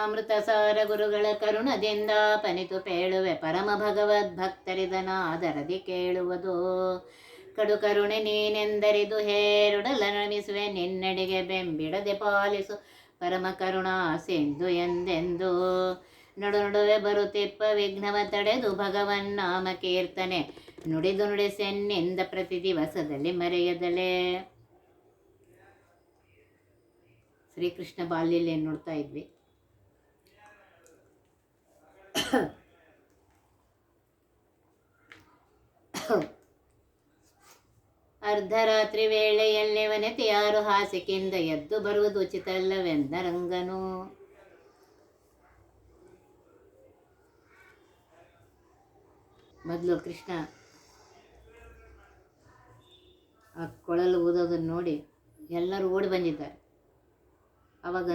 ಅಮೃತ ಸಾರ ಗುರುಗಳ ಕರುಣದಿಂದ ಪನಿತು ಪೇಳುವೆ ಪರಮ ಭಗವದ್ ಭಕ್ತರಿದನ ಆದರದಿ ಕೇಳುವುದು. ಕಡು ಕರುಣೆ ನೀನೆಂದರಿದು ಹೇರುಡಲ ನಮಿಸುವೆ, ನಿನ್ನಡೆಗೆ ಬೆಂಬಿಡದೆ ಪಾಲಿಸು ಪರಮ ಕರುಣಾ ಸಿಂಧು ಎಂದೆಂದು. ನಡು ನಡುವೆ ಬರುತ್ತಿಪ್ಪ ವಿಘ್ನವ ತಡೆದು ಭಗವನ್ ನಾಮ ಕೀರ್ತನೆ, ನುಡಿದು ನುಡಿಸೆನ್ನಿಂದ ಪ್ರತಿ ದಿವಸದಲ್ಲಿ ಮರೆಯದಲೇ. ಶ್ರೀಕೃಷ್ಣ ಬಾಲ್ಯಲ್ಲಿ ನೋಡ್ತಾ ಇದ್ವಿ. ಅರ್ಧರಾತ್ರಿ ವೇಳೆಯಲ್ಲಿ ವನತೆಯಾರು ಹಾಸಿಕೆಯಿಂದ ಎದ್ದು ಬರುವುದು ಉಚಿತಲ್ಲವೆಂದ ರಂಗನು ಮೊದಲು ಕೃಷ್ಣ ಆ ಕೊಳಲು ಊದೋದನ್ನು ನೋಡಿ ಎಲ್ಲರೂ ಓಡಿ ಬಂದಿದ್ದಾರೆ. ಅವಾಗ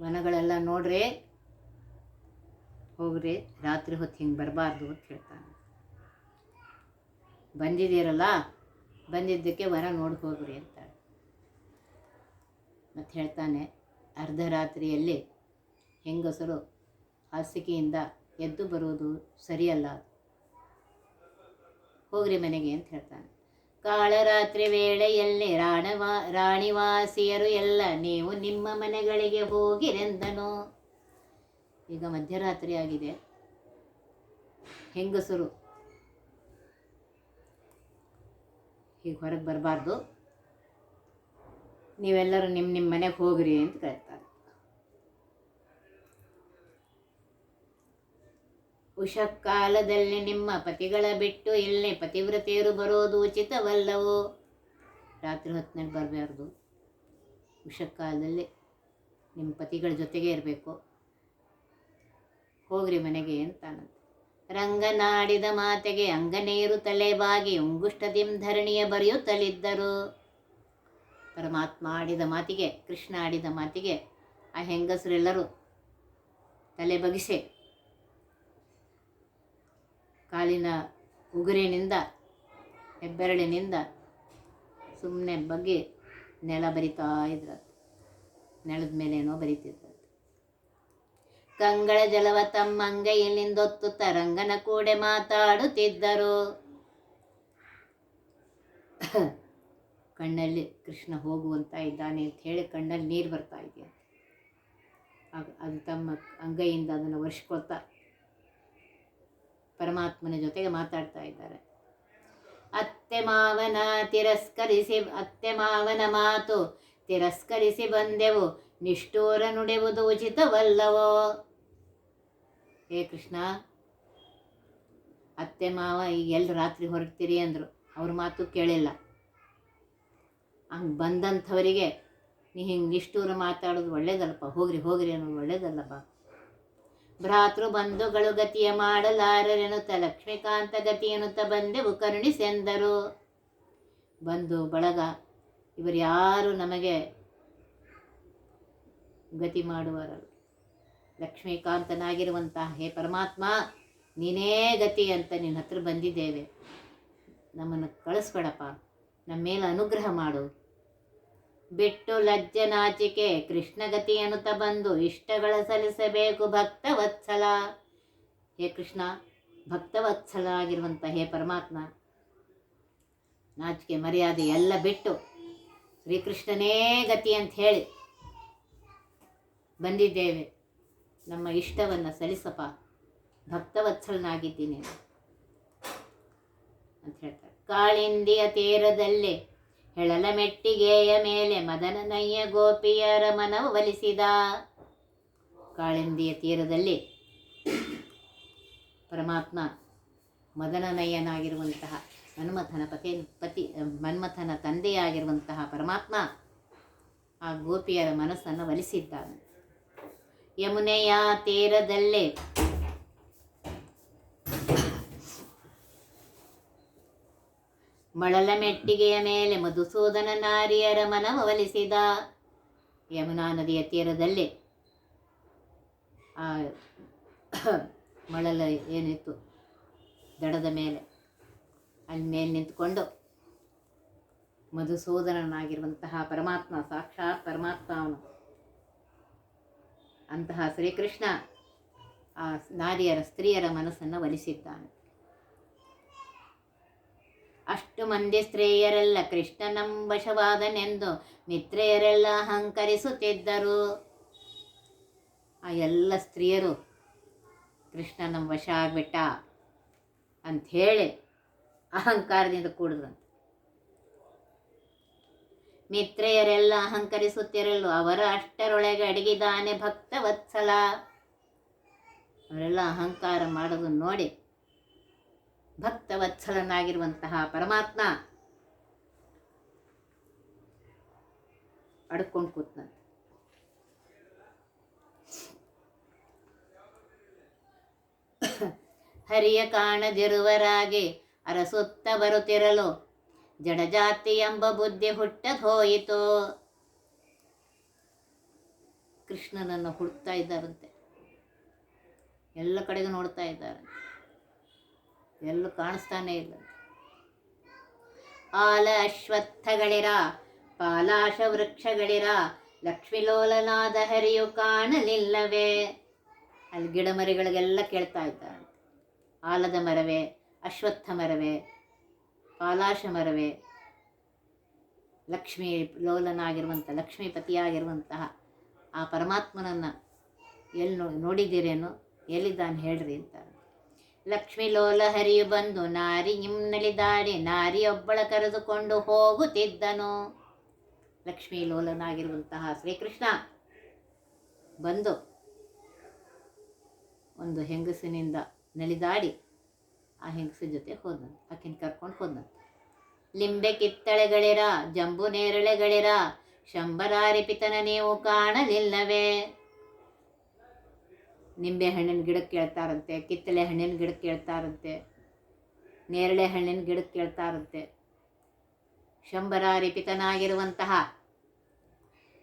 ವನಗಳೆಲ್ಲ ನೋಡ್ರಿ ಹೋಗ್ರಿ, ರಾತ್ರಿ ಹೊತ್ತು ಹಿಂಗೆ ಬರಬಾರ್ದು ಅಂತ ಹೇಳ್ತಾನೆ. ಬಂದಿದ್ದೀರಲ್ಲ, ಬಂದಿದ್ದಕ್ಕೆ ವನ ನೋಡಿ ಹೋಗ್ರಿ ಅಂತ ಮತ್ತು ಹೇಳ್ತಾನೆ, ಅರ್ಧ ರಾತ್ರಿಯಲ್ಲಿ ಹೆಂಗಸರು ಹಾಸಿಗೆಯಿಂದ ಎದ್ದು ಬರುವುದು ಸರಿಯಲ್ಲ. ಹೋಗ್ರಿ ಮನೆಗೆ ಅಂತ ಹೇಳ್ತಾನೆ. ಕಾಳರಾತ್ರಿ ವೇಳೆಯಲ್ಲಿ ರಾಣವಾ, ರಾಣಿವಾಸಿಯರು ಎಲ್ಲ ನೀವು ನಿಮ್ಮ ಮನೆಗಳಿಗೆ ಹೋಗಿರೆಂದನು. ಈಗ ಮಧ್ಯರಾತ್ರಿ ಆಗಿದೆ. ಹೆಂಗಸರು ಈಗ ಹೊರಗೆ ಬರಬಾರ್ದು. ನೀವೆಲ್ಲರೂ ನಿಮ್ಮ ನಿಮ್ಮ ಮನೆಗೆ ಹೋಗ್ರಿ ಅಂತ ಕೇಳ್ತಾರೆ ಉಷಕಾಲದಲ್ಲಿ ನಿಮ್ಮ ಪತಿಗಳ ಬಿಟ್ಟು ಇಲ್ಲಿ ಪತಿವ್ರತೆಯರು ಬರೋದು ಉಚಿತವಲ್ಲವೋ? ರಾತ್ರಿ ಹೊತ್ತಿನಲ್ಲಿ ಬರಬಾರ್ದು. ಉಷಕಾಲದಲ್ಲಿ ನಿಮ್ಮ ಪತಿಗಳ ಜೊತೆಗೆ ಇರಬೇಕು. ಹೋಗ್ರಿ ಮನೆಗೆ ಅಂತ ರಂಗನಾಡಿದ ಮಾತೆಗೆ ಅಂಗನೇರು ತಲೆಬಾಗಿ ಉಂಗುಷ್ಟದಿಂ ಧರಣಿಯ ಬರೆಯುತ್ತಲಿದ್ದರು. ಪರಮಾತ್ಮ ಆಡಿದ ಮಾತಿಗೆ, ಕೃಷ್ಣ ಆಡಿದ ಮಾತಿಗೆ ಆ ಹೆಂಗಸರೆಲ್ಲರೂ ತಲೆ ಬಗಿಸೆ ಕಾಲಿನ ಉಗುರಿನಿಂದ, ಹೆಬ್ಬೆರಳಿನಿಂದ ಸುಮ್ಮನೆ ಬಗ್ಗೆ ನೆಲ ಬರಿತಾ ಇದ್ರದ್ದು ನೆಲದ ಮೇಲೇನೋ ಬರಿತಿದ್ರು ಕಂಗಳ ಜಲವ ತಮ್ಮ ಅಂಗೈಯಲ್ಲಿಂದೊತ್ತು ತರಂಗನ ಕೂಡೆ ಮಾತಾಡುತ್ತಿದ್ದರು. ಕಣ್ಣಲ್ಲಿ ಕೃಷ್ಣ ಹೋಗುವಂತ ಇದ್ದಾನೆ ಅಂತ ಹೇಳಿ ಕಣ್ಣಲ್ಲಿ ನೀರು ಬರ್ತಾ ಇದೆಯಂತೆ. ಅದು ತಮ್ಮ ಅಂಗೈಯಿಂದ ಅದನ್ನು ವರ್ಷಕೊಳ್ತಾ ಪರಮಾತ್ಮನ ಜೊತೆಗೆ ಮಾತಾಡ್ತಾ ಇದ್ದಾರೆ. ಅತ್ತೆ ಮಾವನ ತಿರಸ್ಕರಿಸಿ, ಅತ್ತೆ ಮಾವನ ಮಾತು ತಿರಸ್ಕರಿಸಿ ಬಂದೆವು. ನಿಷ್ಠೂರ ನುಡೆವುದು ಉಚಿತವಲ್ಲವೋ ಹೇ ಕೃಷ್ಣ, ಅತ್ತೆ ಮಾವ, ಈಗ ಎಲ್ಲಿ ರಾತ್ರಿ ಹೊರಡ್ತೀರಿ ಅಂದರು. ಅವ್ರ ಮಾತು ಕೇಳಿಲ್ಲ. ಹಂಗೆ ಬಂದಂಥವರಿಗೆ, ನೀ ಹಿಂಗೆ ನಿಷ್ಠೂರ ಮಾತಾಡೋದು ಒಳ್ಳೇದಲ್ಲಪ್ಪ. ಹೋಗ್ರಿ ಹೋಗ್ರಿ ಅನ್ನೋದು ಒಳ್ಳೇದಲ್ಲಪ್ಪ. ಭ್ರಾತೃ ಬಂಧುಗಳು ಗತಿಯ ಮಾಡಲಾರರೆನುತ್ತ ಲಕ್ಷ್ಮೀಕಾಂತ ಗತಿಯನ್ನುತ್ತ ಬಂದೆವು ಕರುಣಿಸೆಂದರು ಬಂಧು ಬಳಗ, ಇವರು ಯಾರು ನಮಗೆ ಗತಿ ಮಾಡುವರಲ್ಲ ಲಕ್ಷ್ಮೀಕಾಂತನಾಗಿರುವಂತಹ ಹೇ ಪರಮಾತ್ಮ, ನೀನೇ ಗತಿ ಅಂತ ನಿನ್ನ ಹತ್ರ ಬಂದಿದ್ದೇವೆ. ನಮ್ಮನ್ನು ಕಳಿಸ್ಬೇಡಪ್ಪ. ನಮ್ಮ ಮೇಲೆ ಅನುಗ್ರಹ ಮಾಡು. ಬಿಟ್ಟು ಲಜ್ಜನಾಚಿಕೆ ಕೃಷ್ಣ ಗತಿ ಅನ್ನುತ್ತ ಬಂದು ಇಷ್ಟಗಳ ಸಲ್ಲಿಸಬೇಕು ಭಕ್ತವತ್ಸಲ. ಹೇ ಕೃಷ್ಣ, ಭಕ್ತವತ್ಸಲ ಆಗಿರುವಂಥ ಹೇ ಪರಮಾತ್ಮ, ನಾಚಿಕೆ ಮರ್ಯಾದೆ ಎಲ್ಲ ಬಿಟ್ಟು ಶ್ರೀಕೃಷ್ಣನೇ ಗತಿ ಅಂತ ಹೇಳಿ ಬಂದಿದ್ದೇವೆ. ನಮ್ಮ ಇಷ್ಟವನ್ನು ಸಲ್ಲಿಸಪ್ಪ, ಭಕ್ತವತ್ಸಲನಾಗಿದ್ದೀನಿ ಅಂತ ಹೇಳ್ತಾರೆ. ಕಾಳಿಂದಿಯ ತೀರದಲ್ಲಿ ಹೆಳಲ ಮೆಟ್ಟಿಗೆಯ ಮೇಲೆ ಮದನನಯ್ಯ ಗೋಪಿಯರ ಮನವು ಒಲಿಸಿದ. ಕಾಳಿಂದಿಯ ತೀರದಲ್ಲಿ ಪರಮಾತ್ಮ ಮದನನಯ್ಯನಾಗಿರುವಂತಹ ಮನ್ಮಥನ ಪತಿ ಪತಿ, ಮನ್ಮಥನ ತಂದೆಯಾಗಿರುವಂತಹ ಪರಮಾತ್ಮ ಆ ಗೋಪಿಯರ ಮನಸ್ಸನ್ನು ಒಲಿಸಿದ್ದಾನೆ. ಯಮುನೆಯ ತೀರದಲ್ಲೇ ಮಳಲ ಮೆಟ್ಟಿಗೆಯ ಮೇಲೆ ಮಧುಸೂದನ ನಾರಿಯರ ಮನವ ಒಲಿಸಿದ ಯಮುನಾ ನದಿಯ ತೀರದಲ್ಲಿ ಆ ಮಳಲ ಏನಿತ್ತು? ದಡದ ಮೇಲೆ. ಅಲ್ಲಿ ಮೇಲೆ ನಿಂತ್ಕೊಂಡು ಮಧುಸೂದನನಾಗಿರುವಂತಹ ಪರಮಾತ್ಮ, ಸಾಕ್ಷಾತ್ ಪರ ಪರಮಾತ್ಮ ಅವನು. ಅಂತಹ ಶ್ರೀಕೃಷ್ಣ ಆ ನಾರಿಯರ ಸ್ತ್ರೀಯರ ಮನಸ್ಸನ್ನು ಒಲಿಸಿದ್ದಾನೆ ಅಷ್ಟು ಮಂದಿ ಸ್ತ್ರೀಯರೆಲ್ಲ ಕೃಷ್ಣನಂ ವಶವಾದನೆಂದು ಮಿತ್ರೆಯರೆಲ್ಲ ಅಹಂಕರಿಸುತ್ತಿದ್ದರು. ಆ ಎಲ್ಲ ಸ್ತ್ರೀಯರು ಕೃಷ್ಣನ ವಶ ಆಗ್ಬಿಟ್ಟ ಅಂಥೇಳಿ ಅಹಂಕಾರದಿಂದ ಕೂಡಿದ್ರಂತೆ ಮಿತ್ರೆಯರೆಲ್ಲ ಅಹಂಕರಿಸುತ್ತಿರಲು ಅವರ ಅಷ್ಟರೊಳಗೆ ಅಡಗಿದಾನೆ ಭಕ್ತ ವತ್ಸಲ ಅವರೆಲ್ಲ ಅಹಂಕಾರ ಮಾಡೋದನ್ನು ನೋಡಿ ಭಕ್ತ ವತ್ಸಲನಾಗಿರುವಂತಹ ಪರಮಾತ್ಮ ಅಡ್ಕೊಂಡು ಕೂತ್ನಂತ. ಹರಿಯ ಕಾಣದಿರುವರಾಗಿ ಅರಸುತ್ತ ಬರುತ್ತಿರಲು ಜಡಜಾತಿ ಎಂಬ ಬುದ್ಧಿ ಹುಟ್ಟದ್ ಹೋಯಿತು ಕೃಷ್ಣನನ್ನು ಹುಡ್ತಾ ಇದ್ದಾರಂತೆ. ಎಲ್ಲ ಕಡೆಗೂ ನೋಡ್ತಾ ಇದ್ದಾರೆ ಎಲ್ಲೂ ಕಾಣಿಸ್ತಾನೆ ಇಲ್ಲ. ಆಲ ಅಶ್ವತ್ಥಗಳಿರ, ಪಾಲಾಶ ವೃಕ್ಷಗಳಿರ ಲಕ್ಷ್ಮೀಲೋಲನಾದ ಹರಿಯು ಕಾಣಲಿಲ್ಲವೇ? ಅಲ್ಲಿ ಗಿಡ ಮರಿಗಳಿಗೆಲ್ಲ ಕೇಳ್ತಾ ಇದ್ದಾರೆ. ಆಲದ ಮರವೇ, ಅಶ್ವತ್ಥ ಮರವೇ, ಪಾಲಾಶ ಮರವೇ, ಲಕ್ಷ್ಮೀ ಲೋಲನಾಗಿರುವಂಥ, ಲಕ್ಷ್ಮೀಪತಿಯಾಗಿರುವಂತಹ ಆ ಪರಮಾತ್ಮನನ್ನು ಎಲ್ಲಿ ನೋಡಿದ್ದೀರೇನೋ ಎಲ್ಲಿದ್ದಾನೆ ಹೇಳ್ರಿ ಅಂತಾರೆ. ಲಕ್ಷ್ಮೀ ಲೋಲ ಹರಿಯು ಬಂದು ನಾರಿ ನಿಮ್ನಲಿದಾಡಿ ನಾರಿಯೊಬ್ಬಳ ಕರೆದುಕೊಂಡು ಹೋಗುತ್ತಿದ್ದನು. ಲಕ್ಷ್ಮೀ ಲೋಲನಾಗಿರುವಂತಹ ಶ್ರೀಕೃಷ್ಣ ಬಂದು ಒಂದು ಹೆಂಗಸಿನಿಂದ ನಲಿದಾಡಿ ಆ ಹೆಂಗಸಿನ ಜೊತೆ ಹೋದಂತೆ, ಆಕಿನ ಕರ್ಕೊಂಡು ಹೋದಂತೆ. ಲಿಂಬೆ ಕಿತ್ತಳೆಗಳಿರ, ಜಂಬು ನೇರಳೆಗಳಿರ, ಶಂಬರಾರಿ ಪಿತನ ನೀವು ಕಾಣಲಿಲ್ಲವೇ? ನಿಂಬೆ ಹಣ್ಣಿನ ಗಿಡಕ್ಕೆ ಕೇಳ್ತಾರಂತೆ, ಕಿತ್ತಳೆ ಹಣ್ಣಿನ ಗಿಡಕ್ಕೆ ಕೇಳ್ತಾರಂತೆ, ನೇರಳೆ ಹಣ್ಣಿನ ಗಿಡಕ್ಕೆ ಕೇಳ್ತಾರಂತೆ. ಶಂಬರಾರಿ ಪಿತನಾಗಿರುವಂತಹ,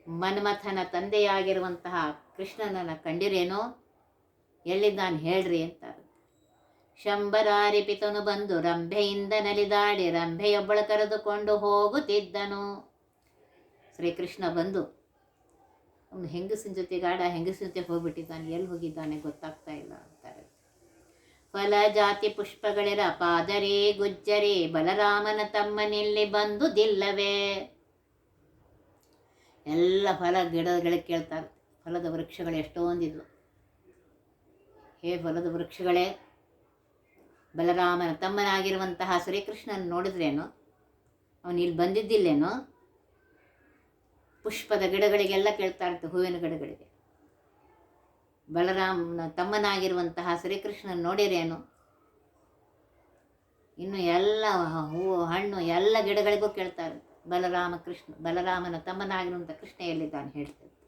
ಮನ್ಮಥನ ತಂದೆಯಾಗಿರುವಂತಹ ಕೃಷ್ಣನನ್ನು ಕಂಡಿರೇನೋ? ಎಲ್ಲಿದ್ದಾನೆ ಹೇಳ್ರಿ ಅಂತಾರೆ ಶಂಬರಾರಿ ಪಿತನು ಬಂದು ರಂಭೆಯಿಂದ ನಲಿದಾಡಿ ರಂಭೆಯೊಬ್ಬಳು ಕರೆದುಕೊಂಡು ಹೋಗುತ್ತಿದ್ದನು. ಶ್ರೀಕೃಷ್ಣ ಬಂದು ಅವನು ಹೆಂಗಸಿನ ಜೊತೆ ಗಾಡ ಹೆಂಗಸಿನ ಜೊತೆ ಹೋಗ್ಬಿಟ್ಟಿದ್ದಾನೆ, ಎಲ್ಲಿ ಹೋಗಿದ್ದಾನೆ ಗೊತ್ತಾಗ್ತಾ ಇಲ್ಲ ಅಂತಾರೆ. ಫಲ ಜಾತಿ ಪುಷ್ಪಗಳಿರ ಪಾದರಿ ಗುಜ್ಜರಿ, ಬಲರಾಮನ ತಮ್ಮನಿಲ್ಲಿ ಬಂದುದಿಲ್ಲವೇ? ಎಲ್ಲ ಫಲ ಗಿಡಗಳಿಗೆ ಕೇಳ್ತಾರೆ. ಫಲದ ವೃಕ್ಷಗಳು ಎಷ್ಟೊಂದಿದ್ವು ಹೇ ಫಲದ ವೃಕ್ಷಗಳೇ, ಬಲರಾಮನ ತಮ್ಮನಾಗಿರುವಂತಹ ಶ್ರೀಕೃಷ್ಣನ ನೋಡಿದ್ರೇನು? ಅವನು ಇಲ್ಲಿ ಬಂದಿದ್ದಿಲ್ಲೇನೋ? ಪುಷ್ಪದ ಗಿಡಗಳಿಗೆಲ್ಲ ಕೇಳ್ತಾ ಇರ್ತೆ ಹೂವಿನ ಗಿಡಗಳಿಗೆ. ಬಲರಾಮನ ತಮ್ಮನಾಗಿರುವಂತಹ ಶ್ರೀಕೃಷ್ಣನ ನೋಡಿರೇನು? ಇನ್ನು ಎಲ್ಲ ಹೂವು ಹಣ್ಣು ಎಲ್ಲ ಗಿಡಗಳಿಗೂ ಕೇಳ್ತಾ ಇರುತ್ತೆ. ಬಲರಾಮ ಕೃಷ್ಣ, ಬಲರಾಮನ ತಮ್ಮನಾಗಿರುವಂಥ ಕೃಷ್ಣ ಎಲ್ಲಿದ್ದಾನೆ ಹೇಳ್ತಾರೆ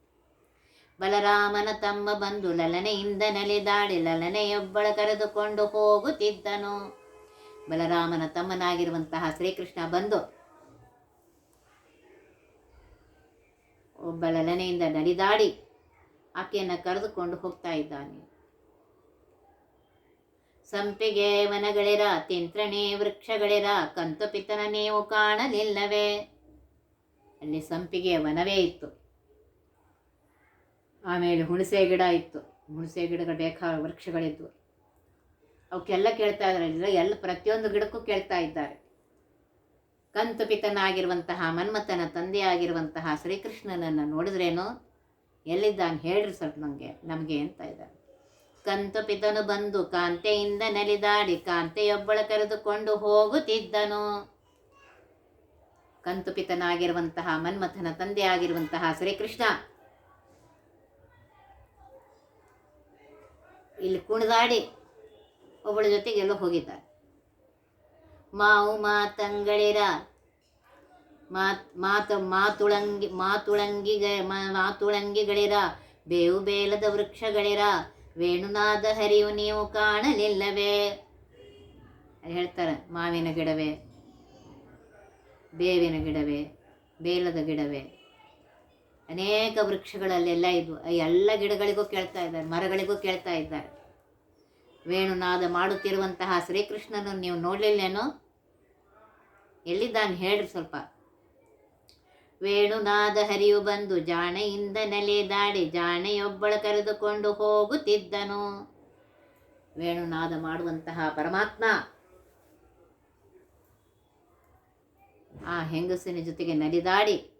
ಬಲರಾಮನ ತಮ್ಮ ಬಂದು ಲಲನೆಯಿಂದ ನಲಿದಾಡಿ ಲಲನೆಯೊಬ್ಬಳ ಕರೆದುಕೊಂಡು ಹೋಗುತ್ತಿದ್ದನು. ಬಲರಾಮನ ತಮ್ಮನಾಗಿರುವಂತಹ ಶ್ರೀಕೃಷ್ಣ ಬಂದು ಒಬ್ಬ ಲಲನೆಯಿಂದ ನಲಿದಾಡಿ ಆಕೆಯನ್ನು ಕರೆದುಕೊಂಡು ಹೋಗ್ತಾ ಇದ್ದಾನೆ. ಸಂಪಿಗೆ ವನಗಳಿರ ತಿಂತ್ರಣೆ ವೃಕ್ಷಗಳಿರ, ಕಂತು ಪಿತನ ನೀವು ಕಾಣಲಿಲ್ಲವೇ? ಅಲ್ಲಿ ಸಂಪಿಗೆ ವನವೇ ಇತ್ತು. ಆಮೇಲೆ ಹುಣಸೆ ಗಿಡ ಇತ್ತು. ಹುಣಸೆ ಗಿಡಗಳು ಬೇಕಾ ವೃಕ್ಷಗಳಿದ್ವು. ಅವಕ್ಕೆಲ್ಲ ಕೇಳ್ತಾ ಇದ್ದಾರೆ. ಎಲ್ಲ ಪ್ರತಿಯೊಂದು ಗಿಡಕ್ಕೂ ಕೇಳ್ತಾ ಇದ್ದಾರೆ. ಕಂತು ಪಿತನಾಗಿರುವಂತಹ ಮನ್ಮಥನ ತಂದೆಯಾಗಿರುವಂತಹ ಶ್ರೀಕೃಷ್ಣನನ್ನು ನೋಡಿದ್ರೇನು? ಎಲ್ಲಿದ್ದಾನೆ? ಹೇಳ್ರಿ ಸ್ವಲ್ಪ ನನಗೆ ನಮಗೆ ಅಂತ ಇದ್ದಾರೆ. ಕಂತು ಪಿತನು ಬಂದು ಕಾಂತೆಯಿಂದ ನಲಿದಾಡಿ ಕಾಂತೆಯೊಬ್ಬಳ ಕರೆದುಕೊಂಡು ಹೋಗುತ್ತಿದ್ದನು. ಕಂತುಪಿತನಾಗಿರುವಂತಹ ಮನ್ಮಥನ ತಂದೆಯಾಗಿರುವಂತಹ ಶ್ರೀಕೃಷ್ಣ ಇಲ್ಲಿ ಕುಣಿದಾಡಿ ಒಬ್ಬಳ ಜೊತೆಗೆ ಎಲ್ಲೋ ಹೋಗಿದ್ದಾರೆ. ಮಾವು ಮಾತಂಗಳಿರ. ಮಾತ, ಮಾತು, ಮಾತುಳಂಗಿ ಮಾತುಳಂಗಿಗಳಿರ. ಬೇವು ಬೇಲದ ವೃಕ್ಷಗಳಿರ. ವೇಣುನಾದ ಹರಿವು ನೀವು ಕಾಣಲಿಲ್ಲವೇ? ಹೇಳ್ತಾರೆ ಮಾವಿನ ಗಿಡವೇ, ಬೇವಿನ ಗಿಡವೇ, ಬೇಲದ ಗಿಡವೇ. ಅನೇಕ ವೃಕ್ಷಗಳಲ್ಲೆಲ್ಲ ಇದ್ವು. ಎಲ್ಲ ಗಿಡಗಳಿಗೂ ಕೇಳ್ತಾ ಇದ್ದಾರೆ, ಮರಗಳಿಗೂ ಕೇಳ್ತಾ ಇದ್ದಾರೆ. ವೇಣುನಾದ ಮಾಡುತ್ತಿರುವಂತಹ ಶ್ರೀಕೃಷ್ಣನನ್ನು ನೀವು ನೋಡಲಿಲ್ಲೇನೋ? ಎಲ್ಲಿದ್ದಾನೆ? ಹೇಳ್ರಿ ಸ್ವಲ್ಪ. ವೇಣುನಾದ ಹರಿಯು ಬಂದು ಜಾಣೆಯಿಂದ ನೆಲೆದಾಡಿ ಜಾಣೆಯೊಬ್ಬಳ ಕರೆದುಕೊಂಡು ಹೋಗುತ್ತಿದ್ದನು. ವೇಣುನಾದ ಮಾಡುವಂತಹ ಪರಮಾತ್ಮ ಆ ಹೆಂಗಸಿನ ಜೊತೆಗೆ ನಡೆದಾಡಿ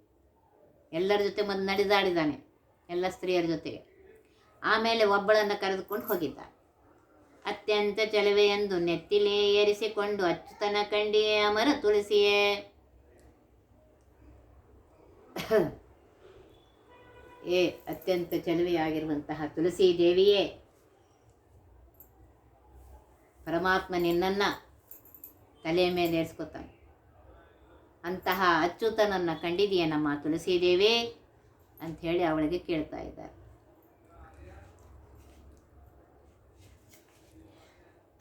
ಎಲ್ಲರ ಜೊತೆ ಮೊದಲು ನಡೆದಾಡಿದ್ದಾನೆ ಎಲ್ಲ ಸ್ತ್ರೀಯರ ಜೊತೆಗೆ. ಆಮೇಲೆ ಒಬ್ಬಳನ್ನು ಕರೆದುಕೊಂಡು ಹೋಗಿದ್ದ ಅತ್ಯಂತ ಚೆಲುವೆಯೆಂದು ನೆತ್ತಿಲೇ ಏರಿಸಿಕೊಂಡು ಅಚ್ಚುತನ ಕಂಡಿಯೇ ಅಮರ ತುಳಸಿಯೇ. ಏ, ಅತ್ಯಂತ ಚೆಲುವೆಯಾಗಿರುವಂತಹ ತುಳಸಿ ದೇವಿಯೇ, ಪರಮಾತ್ಮ ನಿನ್ನನ್ನು ತಲೆಯ ಮೇಲೆ ಏರಿಸ್ಕೊತಾನೆ ಅಂತಹ ಅಚ್ಚುತನನ್ನು ಕಂಡಿದೆಯೇ ನಮ್ಮ ತುಳಸಿ ದೇವಿ ಅಂಥೇಳಿ ಅವಳಿಗೆ ಕೇಳ್ತಾ ಇದ್ದಾರೆ.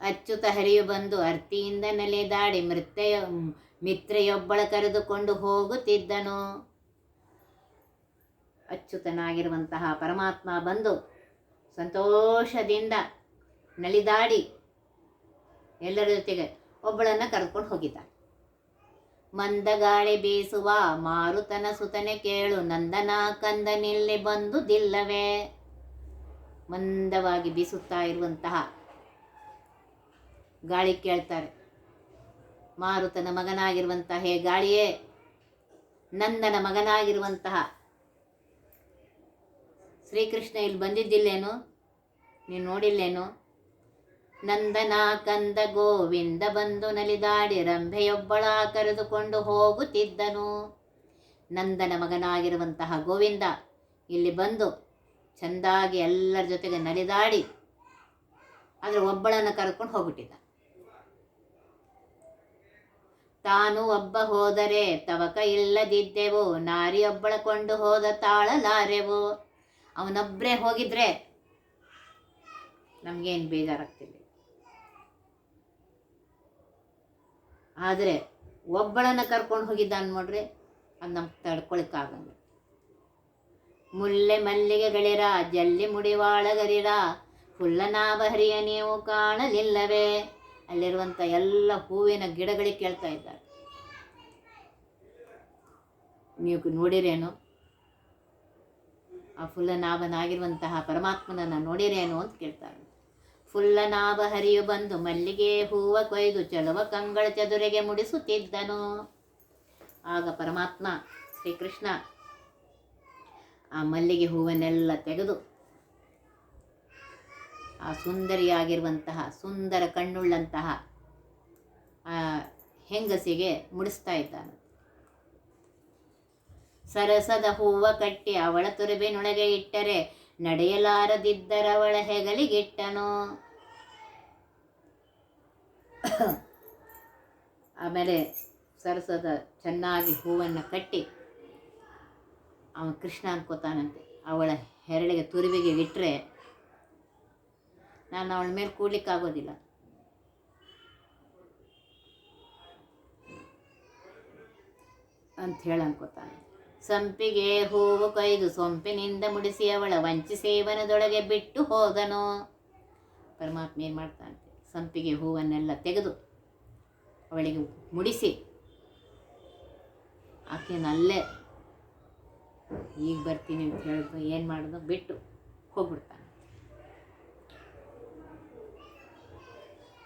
ಅಚ್ಯುತ ಹರಿಯು ಬಂದು ಅರ್ತಿಯಿಂದ ನೆಲೆದಾಡಿ ಮೃತ್ಯ ಮಿತ್ರೆಯೊಬ್ಬಳ ಕರೆದುಕೊಂಡು ಹೋಗುತ್ತಿದ್ದನು. ಅಚ್ಯುತನಾಗಿರುವಂತಹ ಪರಮಾತ್ಮ ಬಂದು ಸಂತೋಷದಿಂದ ನಲಿದಾಡಿ ಎಲ್ಲರ ಜೊತೆಗೆ ಒಬ್ಬಳನ್ನು ಕರೆದುಕೊಂಡು ಹೋಗಿದ್ದ ಮಂದಗಾಳಿ ಬೀಸುವ ಮಾರುತನ ಸುತನೆ ಕೇಳು, ನಂದನ ಕಂದನಿಲ್ಲಿ ಬಂದುದಿಲ್ಲವೇ? ಮಂದವಾಗಿ ಬೀಸುತ್ತಾ ಇರುವಂತಹ ಗಾಳಿ ಕೇಳ್ತಾರೆ. ಮಾರುತನ ಮಗನಾಗಿರುವಂತಹ ಹೇ ಗಾಳಿಯೇ, ನಂದನ ಮಗನಾಗಿರುವಂತಹ ಶ್ರೀಕೃಷ್ಣ ಇಲ್ಲಿ ಬಂದಿದ್ದಿಲ್ಲೇನು? ನೀನು ನೋಡಿಲ್ಲೇನು? ನಂದನ ಕಂದ ಗೋವಿಂದ ಬಂದು ನಲಿದಾಡಿ ರಂಭೆಯೊಬ್ಬಳ ಕರೆದುಕೊಂಡು ಹೋಗುತ್ತಿದ್ದನು. ನಂದನ ಮಗನಾಗಿರುವಂತಹ ಗೋವಿಂದ ಇಲ್ಲಿ ಬಂದು ಚೆಂದಾಗಿ ಎಲ್ಲರ ಜೊತೆಗೆ ನಲಿದಾಡಿ ಆದರೆ ಒಬ್ಬಳನ್ನು ಕರ್ಕೊಂಡು ಹೋಗ್ಬಿಟ್ಟಿದ್ದ. ತಾನು ಒಬ್ಬ ಹೋದರೆ ತವಕ ಇಲ್ಲದಿದ್ದೆವು ನಾರಿಯೊಬ್ಬಳ ಕೊಂಡು ಹೋದ ತಾಳಲಾರೆವು. ಅವನೊಬ್ಬರೇ ಹೋಗಿದ್ರೆ ನಮಗೇನು ಬೇಜಾರಾಗ್ತಿಲ್ಲ. ಆದರೆ ಒಬ್ಬಳನ್ನು ಕರ್ಕೊಂಡು ಹೋಗಿದ್ದ ಅನ್ಮೋಡ್ರಿ ಅದು ನಮ್ಗೆ ತಡ್ಕೊಳಕ್ಕಾಗಲ್ಲ. ಮುಲ್ಲೆ ಮಲ್ಲಿಗೆಗಳಿರ ಜಲ್ಲಿ ಮುಡಿವಾಳಗರಿರ ಫುಲ್ಲನಾಭ ಹರಿಯ ನೀವು ಕಾಣಲಿಲ್ಲವೇ. ಅಲ್ಲಿರುವಂಥ ಎಲ್ಲ ಹೂವಿನ ಗಿಡಗಳಿಗೆ ಕೇಳ್ತಾ ಇದ್ದಾರೆ. ನೀವು ನೋಡಿರೇನು? ಆ ಫುಲ್ಲನಾಭನಾಗಿರುವಂತಹ ಪರಮಾತ್ಮನನ್ನು ನೋಡಿರೇನು ಅಂತ ಕೇಳ್ತಾರೆ. ಫುಲ್ಲನಾಭ ಹರಿಯು ಬಂದು ಮಲ್ಲಿಗೆ ಹೂವ ಕೊಯ್ದು ಚಲುವ ಕಂಗಳ ಚದುರೆಗೆ ಮುಡಿಸುತ್ತಿದ್ದನು. ಆಗ ಪರಮಾತ್ಮ ಶ್ರೀಕೃಷ್ಣ ಆ ಮಲ್ಲಿಗೆ ಹೂವನ್ನೆಲ್ಲ ತೆಗೆದು ಆ ಸುಂದರಿಯಾಗಿರುವಂತಹ, ಸುಂದರ ಕಣ್ಣುಳ್ಳಂತಹ ಹೆಂಗಸಿಗೆ ಮುಡಿಸ್ತಾ ಇದ್ದಾನೆ. ಸರಸದ ಹೂವ ಕಟ್ಟಿ ಅವಳ ತುರುಬಿನೊಳಗೆ ಇಟ್ಟರೆ ನಡೆಯಲಾರದಿದ್ದರವಳ ಹೆಗಲಿಗಿಟ್ಟನು. ಆಮೇಲೆ ಸರಸದ ಚೆನ್ನಾಗಿ ಹೂವನ್ನು ಕಟ್ಟಿ ಅವನು ಕೃಷ್ಣ ಅನ್ಕೋತಾನಂತೆ, ಅವಳ ಹೆರಳಿಗೆ ತುರುವಿಗೆ ಇಟ್ಟರೆ ನಾನು ಅವಳ ಮೇಲೆ ಕೂಡ್ಲಿಕ್ಕಾಗೋದಿಲ್ಲ ಅಂತ ಹೇಳಿ ಅನ್ಕೋತಾನೆ ಸಂಪಿಗೆ ಹೂವು ಕೈದು ಸೊಂಪಿನಿಂದ ಮುಡಿಸಿ ಅವಳ ವಂಚಿ ಸೇವನದೊಳಗೆ ಬಿಟ್ಟು ಹೋದನು. ಪರಮಾತ್ಮ ಏನು ಮಾಡ್ತಾನೆ? ಸಂಪಿಗೆ ಹೂವನ್ನೆಲ್ಲ ತೆಗೆದು ಅವಳಿಗೆ ಮುಡಿಸಿ ಆಕೆ ನಲ್ಲೆ ಈಗ ಬರ್ತೀನಿ ಅಂತ ಹೇಳಿದ್ರು ಏನು ಮಾಡೋದು? ಬಿಟ್ಟು ಹೋಗ್ಬಿಡ್ತಾನೆ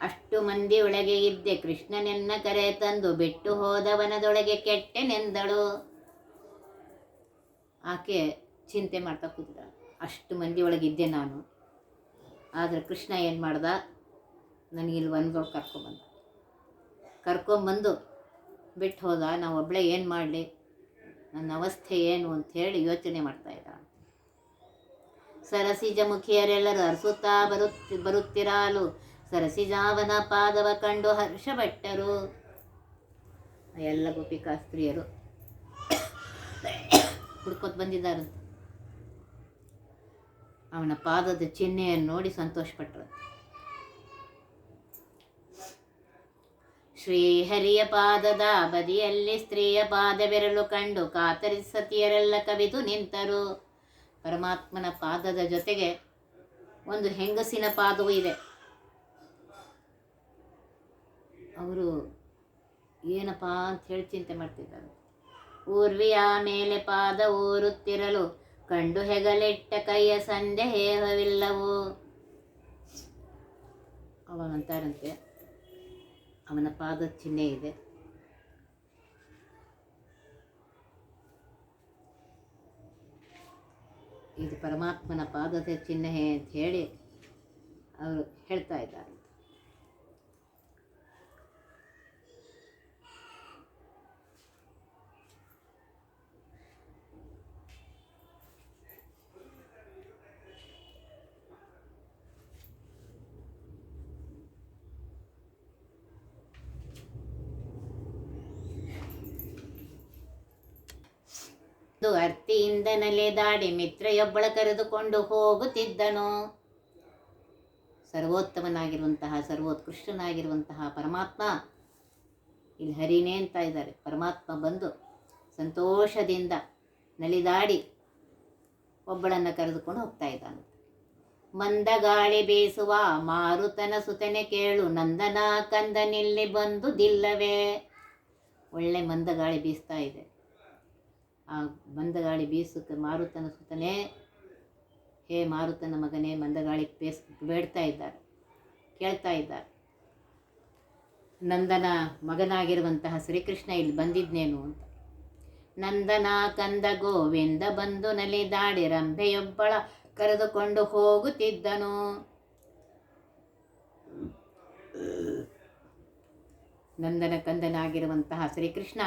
ಅಷ್ಟು ಮಂದಿ ಒಳಗೆ ಇದ್ದೆ. ಕೃಷ್ಣನೆನ್ನ ಕರೆ ತಂದು ಬಿಟ್ಟು ಹೋದವನದೊಳಗೆ ಕೆಟ್ಟೆನೆಂದಳು. ಆಕೆ ಚಿಂತೆ ಮಾಡ್ತಾ ಕೂತಿದ್ದ. ಅಷ್ಟು ಮಂದಿ ಒಳಗಿದ್ದೆ ನಾನು. ಆದರೆ ಕೃಷ್ಣ ಏನು ಮಾಡ್ದ? ನನಗಿಲ್ಲಿ ಒಂದೊಳಗೆ ಕರ್ಕೊಂಬಂದ ಕರ್ಕೊಂಬಂದು ಬಿಟ್ಟು ಹೋದ. ನಾವು ಒಬ್ಬಳೇ ಏನು ಮಾಡಲಿ? ನನ್ನ ಅವಸ್ಥೆ ಏನು ಅಂಥೇಳಿ ಯೋಚನೆ ಮಾಡ್ತಾ ಇದ್ದ. ಸರಸಿಜ ಮುಖಿಯರೆಲ್ಲರೂ ಅರಸುತ್ತಾ ಬರುತ್ತಿ, ಬರುತ್ತಿರಲು. ಸರಸಿಜಾವನ ಪಾದವ ಕಂಡು ಹರ್ಷಭಟ್ಟರು ಎಲ್ಲ ಗೋಪಿಕಾ ಸ್ತ್ರೀಯರು. ಹುಡ್ಕೊತ್ ಬಂದಿದ್ದಾರೆ. ಅವನ ಪಾದದ ಚಿಹ್ನೆಯನ್ನು ನೋಡಿ ಸಂತೋಷಪಟ್ಟರು ಶ್ರೀಹರಿಯ ಪಾದದ ಬದಿಯಲ್ಲಿ ಸ್ತ್ರೀಯ ಪಾದವಿರಲು ಕಂಡು ಕಾತರಿ ಸತಿಯರೆಲ್ಲ ಕವಿದು ನಿಂತರು. ಪರಮಾತ್ಮನ ಪಾದದ ಜೊತೆಗೆ ಒಂದು ಹೆಂಗಸಿನ ಪಾದವೂ ಇದೆ. ಅವರು ಏನಪ್ಪ ಅಂತ ಹೇಳಿ ಚಿಂತೆ ಮಾಡ್ತಿದ್ದಾರೆ. ಊರ್ವಿಯ ಮೇಲೆ ಪಾದ ಊರುತ್ತಿರಲು ಕಂಡು ಹೆಗಲಿಟ್ಟ ಕೈಯ ಸಂದೇಹವಿಲ್ಲವು ಅವಾಗಂತಾರಂತೆ ಅವನ ಪಾದದ ಚಿಹ್ನೆ ಇದೆ. ಇದು ಪರಮಾತ್ಮನ ಪಾದದ ಚಿಹ್ನೆ ಅಂತ ಹೇಳಿ ಅವರು ಹೇಳ್ತಾ ಇದ್ದಾರೆ. ಇದು ಅರ್ತಿಯಿಂದ ನಲೆದಾಡಿ ಮಿತ್ರಯೊಬ್ಬಳ ಕರೆದುಕೊಂಡು ಹೋಗುತ್ತಿದ್ದನು. ಸರ್ವೋತ್ತಮನಾಗಿರುವಂತಹ, ಸರ್ವೋತ್ಕೃಷ್ಟನಾಗಿರುವಂತಹ ಪರಮಾತ್ಮ ಇಲ್ಲಿ ಹರಿನೇ ಅಂತ ಇದ್ದಾರೆ. ಪರಮಾತ್ಮ ಬಂದು ಸಂತೋಷದಿಂದ ನಲಿದಾಡಿ ಒಬ್ಬಳನ್ನು ಕರೆದುಕೊಂಡು ಹೋಗ್ತಾ ಇದ್ದಾನೆ ಮಂದ ಗಾಳಿ ಬೀಸುವ ಮಾರುತನ ಸುತನೆ ಕೇಳು, ನಂದನ ಕಂದನಿಲ್ಲಿ ಬಂದುದಿಲ್ಲವೇ ಒಳ್ಳೆ ಮಂದ ಗಾಳಿ ಬೀಸ್ತಾ ಇದೆ. ಆ, ಮಂದಗಾಳಿ ಬೀಸುತ್ತ ಮಾರುತನ ಸುತ್ತನೇ ಹೇ ಮಾರುತನ ಮಗನೇ, ಮಂದಗಾಳಿ ಬೇಸ್ ಬೇಡ್ತಾ ಇದ್ದಾರೆ, ಕೇಳ್ತಾ ಇದ್ದಾರೆ. ನಂದನ ಮಗನಾಗಿರುವಂತಹ ಶ್ರೀಕೃಷ್ಣ ಇಲ್ಲಿ ಬಂದಿದ್ನೇನು ಅಂತ. ನಂದನ ಕಂದ ಗೋವಿಂದ ಬಂದು ನಲಿದಾಡಿ ರಂಭೆಯೊಬ್ಬಳ ಕರೆದುಕೊಂಡು ಹೋಗುತ್ತಿದ್ದನು. ನಂದನ ಕಂದನಾಗಿರುವಂತಹ ಶ್ರೀಕೃಷ್ಣ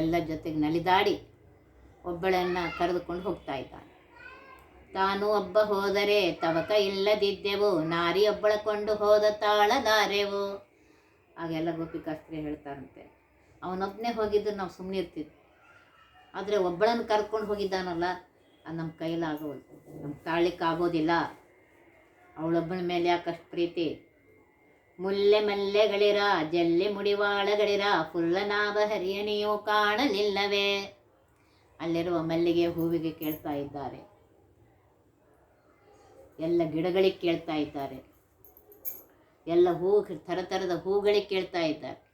ಎಲ್ಲ ಜೊತೆಗೆ ನಲಿದಾಡಿ ಒಬ್ಬಳನ್ನು ಕರೆದುಕೊಂಡು ಹೋಗ್ತಾ ಇದ್ದಾನೆ ತಾನು ಒಬ್ಬ ಹೋದರೆ ತವಕ ಇಲ್ಲದಿದ್ದೆವು, ನಾರಿ ಒಬ್ಬಳ ಕೊಂಡು ಹೋದ ತಾಳದಾರೆವು. ಆಗೆಲ್ಲ ಗೋಪಿಕಾಸ್ತ್ರಿ ಹೇಳ್ತಾರಂತೆ. ಅವನೊಬ್ಬನೇ ಹೋಗಿದ್ದು ನಾವು ಸುಮ್ಮನೆ ಇರ್ತಿದ್ವಿ. ಆದರೆ ಒಬ್ಬಳನ್ನು ಕರ್ಕೊಂಡು ಹೋಗಿದ್ದಾನಲ್ಲ, ಅದು ನಮ್ಮ ಕೈಲಾಗೋದು ನಮ್ಗೆ ತಾಳ್ಲಿಕ್ಕೆ ಆಗೋದಿಲ್ಲ ಅವಳೊಬ್ಬಳ ಮೇಲೆ ಯಾಕಷ್ಟು ಪ್ರೀತಿ? ಮುಲ್ಲೆ ಮಲ್ಲೆಗಳಿರ ಜಲ್ಲೆ ಮುಡಿವಾಳಗಳಿರ ಫುಲ್ಲನಾಭ ಹರಿಯಣಿಯೂ ಕಾಣಲಿಲ್ಲವೇ? ಅಲ್ಲಿರುವ ಮಲ್ಲಿಗೆ ಹೂವಿಗೆ ಕೇಳ್ತಾ ಇದ್ದಾರೆ. ಎಲ್ಲ ಗಿಡಗಳಿಗೆ ಕೇಳ್ತಾ ಇದ್ದಾರೆ. ಎಲ್ಲ ಹೂ, ಥರ ಹೂಗಳಿಗೆ ಕೇಳ್ತಾ ಇದ್ದಾರೆ.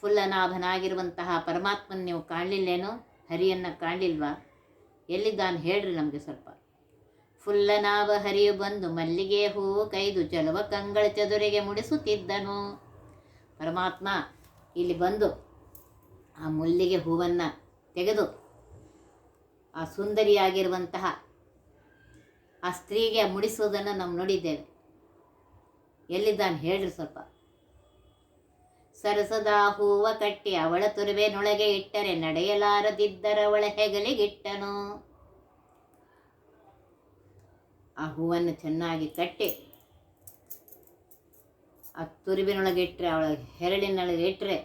ಫುಲ್ಲನಾಭನಾಗಿರುವಂತಹ ಪರಮಾತ್ಮನ ನೀವು ಕಾಣಲಿಲ್ಲೇನೋ? ಹರಿಯನ್ನು ಕಾಣಲಿಲ್ವಾ? ಎಲ್ಲಿದ್ದಾನೆ ಹೇಳ್ರಿ ನಮಗೆ ಸ್ವಲ್ಪ. ಫುಲ್ಲನಾವ ಹರಿಯು ಬಂದು ಮಲ್ಲಿಗೆ ಹೂ ಕೈದು ಚಲುವ ಕಂಗಳ ಚದುರಿಗೆ ಮುಡಿಸುತ್ತಿದ್ದನು. ಪರಮಾತ್ಮ ಇಲ್ಲಿ ಬಂದು ಆ ಮಲ್ಲಿಗೆ ಹೂವನ್ನು ತೆಗೆದು ಆ ಸುಂದರಿಯಾಗಿರುವಂತಹ ಆ ಸ್ತ್ರೀಗೆ ಮುಡಿಸುವುದನ್ನು ನಾವು ನೋಡಿದ್ದೇವೆ. ಎಲ್ಲಿದ್ದಾನೆ ಹೇಳ್ರಿ ಸ್ವಲ್ಪ. ಸರಸದ ಹೂವ ಕಟ್ಟಿ ಅವಳ ತುರುವೆನೊಳಗೆ ಇಟ್ಟರೆ ನಡೆಯಲಾರದಿದ್ದರವಳ ಹೆಗಲಿಗಿಟ್ಟನು. ಆ ಹೂವನ್ನು ಚೆನ್ನಾಗಿ ಕಟ್ಟಿ ಆ ತುರಿಬಿನೊಳಗೆ ಇಟ್ಟರೆ ಅವಳ ಹೆರಳಿನೊಳಗೆ ಇಟ್ಟರೆ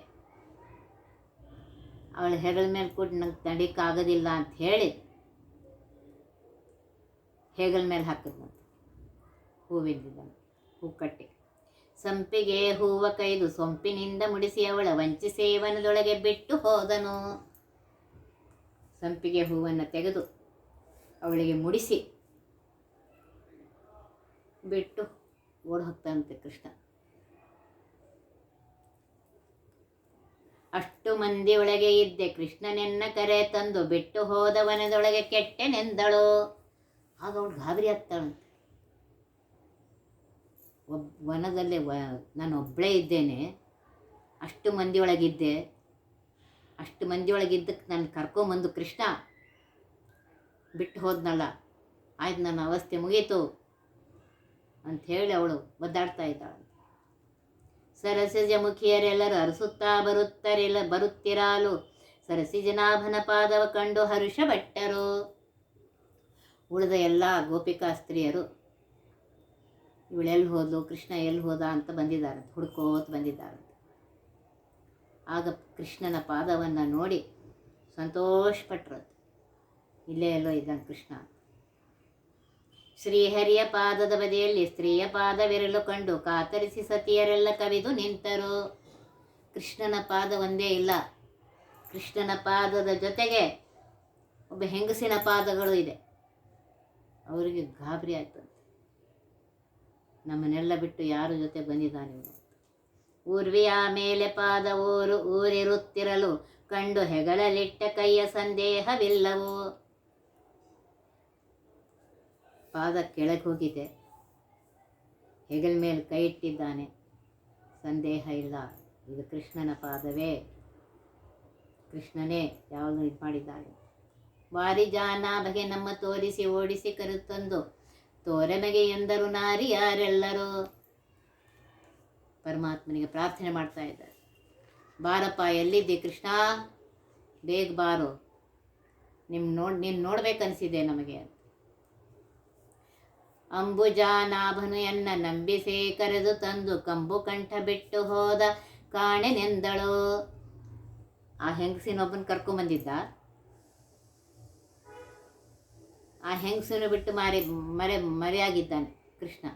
ಅವಳ ಹೆರಳ ಮೇಲೆ ಕೂಡ ನಂಗೆ ತಡಿಕಾಗೋದಿಲ್ಲ ಅಂತ ಹೇಳಿ ಹೆಗಲ ಮೇಲೆ ಹಾಕಿದ್ನ ಹೂವಿದ್ದಿದ್ದಾನೆ ಹೂ ಕಟ್ಟಿ. ಸಂಪಿಗೆ ಹೂವ ಕೈದು ಸೊಂಪಿನಿಂದ ಮುಡಿಸಿ ಅವಳ ವಂಚಿ ಸೇವನದೊಳಗೆ ಬಿಟ್ಟು ಹೋದನು. ಸಂಪಿಗೆ ಹೂವನ್ನು ತೆಗೆದು ಅವಳಿಗೆ ಮುಡಿಸಿ ಬಿಟ್ಟು ಓಡ್ ಹೋಗ್ತಾನಂತೆ ಕೃಷ್ಣ. ಅಷ್ಟು ಮಂದಿ ಒಳಗೆ ಇದ್ದೆ. ಕೃಷ್ಣನೆನ್ನ ಕರೆ ತಂದು ಬಿಟ್ಟು ಹೋದ ವನದೊಳಗೆ ಕೆಟ್ಟೆನೆಂದಳು. ಆಗ ಅವಳು ಗಾಬರಿ ಆಗ್ತಾಳಂತೆ ಒಬ್, ವನದಲ್ಲಿ ವ, ನಾನು ಒಬ್ಬಳೇ ಇದ್ದೇನೆ. ಅಷ್ಟು ಮಂದಿ ಒಳಗಿದ್ದೆ. ಅಷ್ಟು ಮಂದಿ ಒಳಗಿದ್ದಕ್ಕೆ ನಾನು ಕರ್ಕೊಂಬಂದು ಕೃಷ್ಣ ಬಿಟ್ಟು ಹೋದ್ನಲ್ಲ. ಆಯ್ತು, ನನ್ನ ಅವಸ್ಥೆ ಮುಗೀತು. ಅಂಥೇಳಿ ಅವಳು ಒದ್ದಾಡ್ತಾ ಇದ್ದಾಳೆ ಸರಸಜ ಮುಖಿಯರೆಲ್ಲರೂ ಅರಸುತ್ತಾ ಬರುತ್ತರಿಲ್ಲ ಬರುತ್ತಿರಾಲು. ಸರಸಿಜನಾಭನ ಪಾದವ ಕಂಡು ಹರುಷ ಭಟ್ಟರು ಉಳಿದ ಎಲ್ಲ ಗೋಪಿಕಾ ಸ್ತ್ರೀಯರು ಇವಳೆಲ್ಲಿ ಹೋದ್ಲು, ಕೃಷ್ಣ ಎಲ್ಲಿ ಹೋದ ಅಂತ ಬಂದಿದ್ದಾರೆ ಹುಡ್ಕೋತ ಬಂದಿದ್ದಾರೆ ಆಗ ಕೃಷ್ಣನ ಪಾದವನ್ನು ನೋಡಿ ಸಂತೋಷಪಟ್ಟರು ಇಲ್ಲೇ ಎಲ್ಲೋ ಇದ್ದಾನೆ ಕೃಷ್ಣ ಶ್ರೀಹರಿಯ ಪಾದದ ಬದಿಯಲ್ಲಿ ಸ್ತ್ರೀಯ ಪಾದವಿರಲು ಕಂಡು ಕಾತರಿಸಿ ಸತಿಯರೆಲ್ಲ ಕವಿದು ನಿಂತರು. ಕೃಷ್ಣನ ಪಾದ ಒಂದೇ ಇಲ್ಲ. ಕೃಷ್ಣನ ಪಾದದ ಜೊತೆಗೆ ಒಬ್ಬ ಹೆಂಗಸಿನ ಪಾದಗಳು ಇದೆ. ಅವರಿಗೆ ಗಾಬರಿ ಆಗ್ತದೆ. ನಮ್ಮನ್ನೆಲ್ಲ ಬಿಟ್ಟು ಯಾರ ಜೊತೆ ಬಂದಿದ್ದಾನೆ ಊರ್ವಿಯ ಮೇಲೆ ಪಾದ ಊರು ಊರಿರುತ್ತಿರಲು ಕಂಡು ಹೆಗಳಲಿಟ್ಟ ಕೈಯ ಸಂದೇಹವಿಲ್ಲವು. ಪಾದ ಕೆಳಗೆ ಹೋಗಿದೆ. ಹೆಗಲ ಮೇಲೆ ಕೈ ಇಟ್ಟಿದ್ದಾನೆ. ಸಂದೇಹ ಇಲ್ಲ. ಇದು ಕೃಷ್ಣನ ಪಾದವೇ. ಕೃಷ್ಣನೇ ಯಾವಾಗಲೂ ಇದು ಮಾಡಿದ್ದಾನೆ ಬಾರಿ ಜಾನ, ಬಗೆ ನಮ್ಮ ತೋರಿಸಿ, ಓಡಿಸಿ ಕರುತ್ತಂದು ತೋರೆಮೆಗೆ ಎಂದರು ನಾರಿ ಯಾರೆಲ್ಲರೂ? ಪರಮಾತ್ಮನಿಗೆ ಪ್ರಾರ್ಥನೆ ಮಾಡ್ತಾ ಇದ್ದಾರೆ. ಬಾರಪ್ಪ, ಎಲ್ಲಿದ್ದೆ ಕೃಷ್ಣ? ಬೇಗ ಬಾರು. ನಿಮ್ಮ ನೋಡಿ, ನೀನು ನೋಡ್ಬೇಕನ್ನಿಸಿದೆ ನಮಗೆ. ಅಂಬುಜಾನಾಭನು ಎನ್ನ ನಂಬಿಸೇ ಕರೆದು ತಂದು ಕಂಬು ಕಂಠ ಬಿಟ್ಟು ಹೋದ ಕಾಣೆನೆಂದಳು ಆ ಹೆಂಗಸಿನೊಬ್ಬನ ಕರ್ಕೊಂಬಂದಿದ್ದ ಆ ಹೆಂಗಸನ್ನು ಬಿಟ್ಟು ಮಾರಿ, ಮರೆ, ಮರೆಯಾಗಿದ್ದಾನೆ ಕೃಷ್ಣ.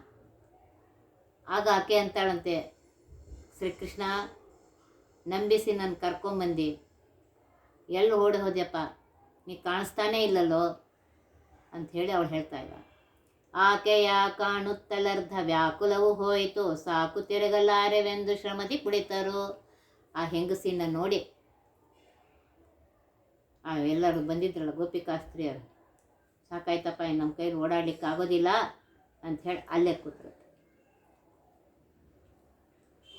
ಆಗ ಆಕೆ ಅಂತಾಳಂತೆ, ಶ್ರೀಕೃಷ್ಣ, ನಂಬಿಸಿ ನಾನು ಕರ್ಕೊಂಬಂದು ಎಲ್ಲಿ ಓಡಿ ಹೋದ್ಯಪ್ಪ? ನೀ ಕಾಣಿಸ್ತಾನೇ ಇಲ್ಲಲ್ಲೋ? ಅಂತ ಹೇಳಿ ಅವಳು ಹೇಳ್ತಾ ಇದ್ದ. ಆಕೆಯ ಕಾಣುತ್ತಲರ್ಧ ವ್ಯಾಕುಲವು ಹೋಯಿತು. ಸಾಕು ತಿರುಗಲಾರೆವೆಂದು ಶ್ರಮದಿ ಕುಳಿತರು. ಆ ಹೆಂಗಸಿನ ನೋಡಿ. ಆ ಎಲ್ಲರೂ ಬಂದಿದ್ರಲ್ಲ ಗೋಪಿಕಾಸ್ತ್ರೀಯರು. ಸಾಕಾಯ್ತಪ್ಪ ನಮ್ಮ ಕೈಲಿ ಓಡಾಡ್ಲಿಕ್ಕೆ ಆಗೋದಿಲ್ಲ ಅಂತ ಹೇಳಿ ಅಲ್ಲೇ ಕೂತ್ರು.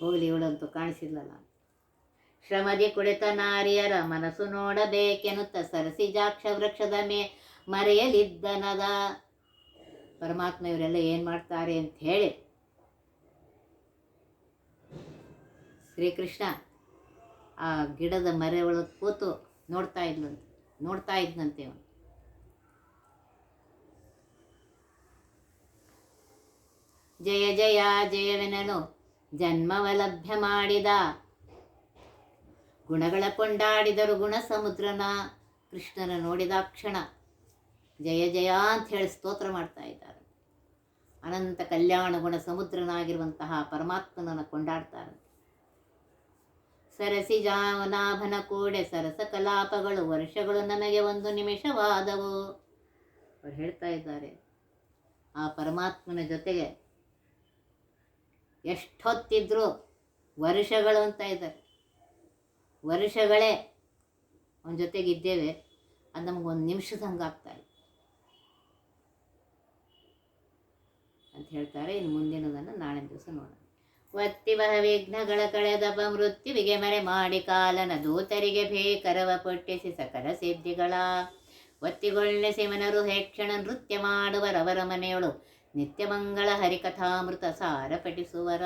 ಹೋಗಲಿ ಇವಳಂತೂ ಕಾಣಿಸಿಲ್ಲಲ್ಲ ಶ್ರಮದಿ ಕುಳಿತ ನಾರಿಯರ ಮನಸ್ಸು ನೋಡಬೇಕೆನ್ನುತ್ತ ಸರಸಿ ಜಾಕ್ಷ ವೃಕ್ಷದ ಮೇ ಮರೆಯಲಿದ್ದನದ. ಪರಮಾತ್ಮ ಇವರೆಲ್ಲ ಏನು ಮಾಡ್ತಾರೆ ಅಂತ ಹೇಳಿ. ಶ್ರೀಕೃಷ್ಣ ಆ ಗಿಡದ ಮರೆ ಒಳಗೆ ಕೂತು ನೋಡ್ತಾ ಇದ್ಲಂತೆ ನೋಡ್ತಾ ಇದ್ನಂತೆ ಅವನು. ಜಯ ಜಯ ಜಯವೆನನು ಜನ್ಮವಲಭ್ಯ ಮಾಡಿದ. ಗುಣಗಳ ಕೊಂಡಾಡಿದರು ಗುಣ ಸಮುದ್ರನ, ಕೃಷ್ಣನ ನೋಡಿದ ಕ್ಷಣ. ಜಯ ಜಯ ಅಂತ ಹೇಳಿ ಸ್ತೋತ್ರ ಮಾಡ್ತಾ ಇದ್ದಾರೆ. ಅನಂತ ಕಲ್ಯಾಣ ಗುಣ ಸಮುದ್ರನಾಗಿರುವಂತಹ ಪರಮಾತ್ಮನನ್ನು ಕೊಂಡಾಡ್ತಾರೆ. ಸರಸಿ ಜಾವನಾಭನ ಕೂಡೆ ಸರಸ ಕಲಾಪಗಳು ವರ್ಷಗಳು ನಮಗೆ ಒಂದು ನಿಮಿಷವಾದವು. ಅವ್ರು ಹೇಳ್ತಾ ಇದ್ದಾರೆ, ಆ ಪರಮಾತ್ಮನ ಜೊತೆಗೆ ಎಷ್ಟೊತ್ತಿದ್ರು ವರ್ಷಗಳು ಅಂತ ಇದ್ದಾರೆ. ವರ್ಷಗಳೇ ಅವನ ಜೊತೆಗೆ ಇದ್ದೇವೆ ಅದು ನಮಗೊಂದು ನಿಮಿಷದ ಆಗ್ತಾ ಇದೆ ಅಂತ ಹೇಳ್ತಾರೆ. ಇನ್ನು ಮುಂದಿನದನ್ನು ನಾಳೆ ದಿವಸ ನೋಡೋಣ. ಒತ್ತಿವಹ ವಿಘ್ನಗಳ ಕಳೆದಬ ಮೃತ್ಯುವಿಗೆ ಮರೆ ಮಾಡಿ ಕಾಲನ ದೂತರಿಗೆ ಭೇಕರವ ಪೊಟ್ಟಿಸಿ ಸಕಲ ಸಿದ್ಧಿಗಳ. ಒತ್ತಿಗೊಳ್ಳೆ ಸಿಮನರು ಹೇಕ್ಷಣ ನೃತ್ಯ ಮಾಡುವರವರ ಮನೆಯೊಳು ನಿತ್ಯ ಮಂಗಳ ಹರಿಕಥಾಮೃತ ಸಾರ ಪಠಿಸುವರ.